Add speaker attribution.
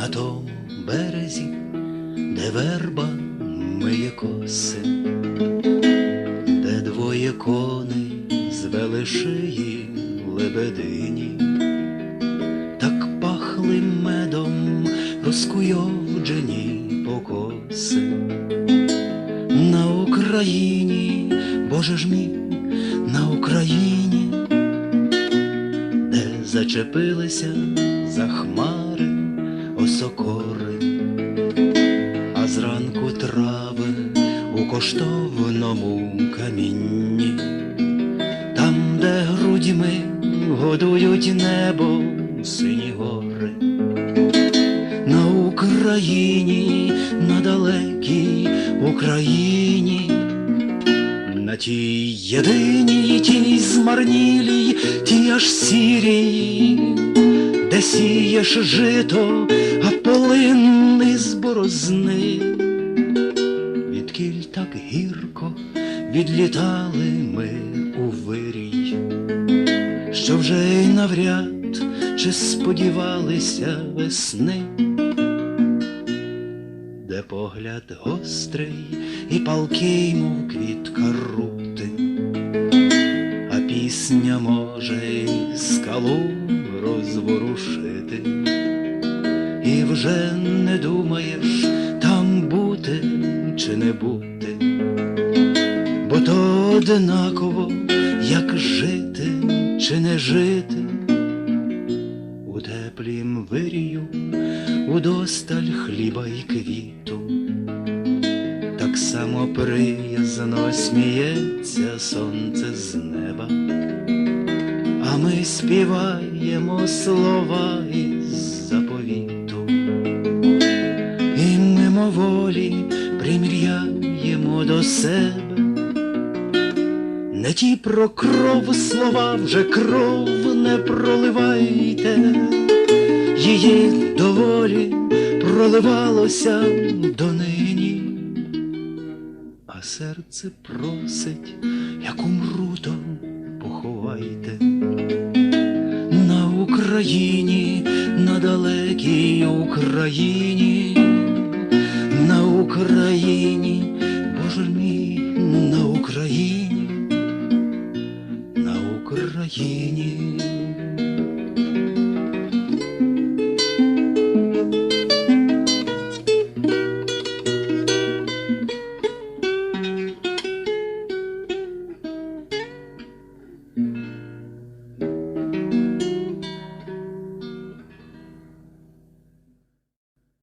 Speaker 1: на тому березі, де верба миє коси, де двоє коней звели шиї лебедині, так пахли медом розкуйовджені покоси. На Україні, Боже ж мій, на Україні, де зачепилися за хмари осокори, а зранку трави у коштовному камінні, годують небо сині гори, на Україні, на далекій Україні. На тій єдиній, тій змарнілій, тій аж сірій, де сієш жито, а полин із борозни. Відкіль так гірко відлітали ми що вже й навряд чи сподівалися весни, де погляд гострий і палкий, мов квітка рути, а пісня може й скалу розворушити, і вже не думаєш там бути чи не бути, бо то однаково, як жити чи не жити. У теплім вирію, удосталь хліба й квіту, так само приязно сміється сонце з неба, а ми співаємо слова із заповіту, і мимоволі приміряємо до себе. Не ті про кров слова вже кров не проливайте, її доволі проливалося донині, а серце просить, як умру, то поховайте. На Україні, на далекій Україні, на Україні, Боже мій, на Україні. Україні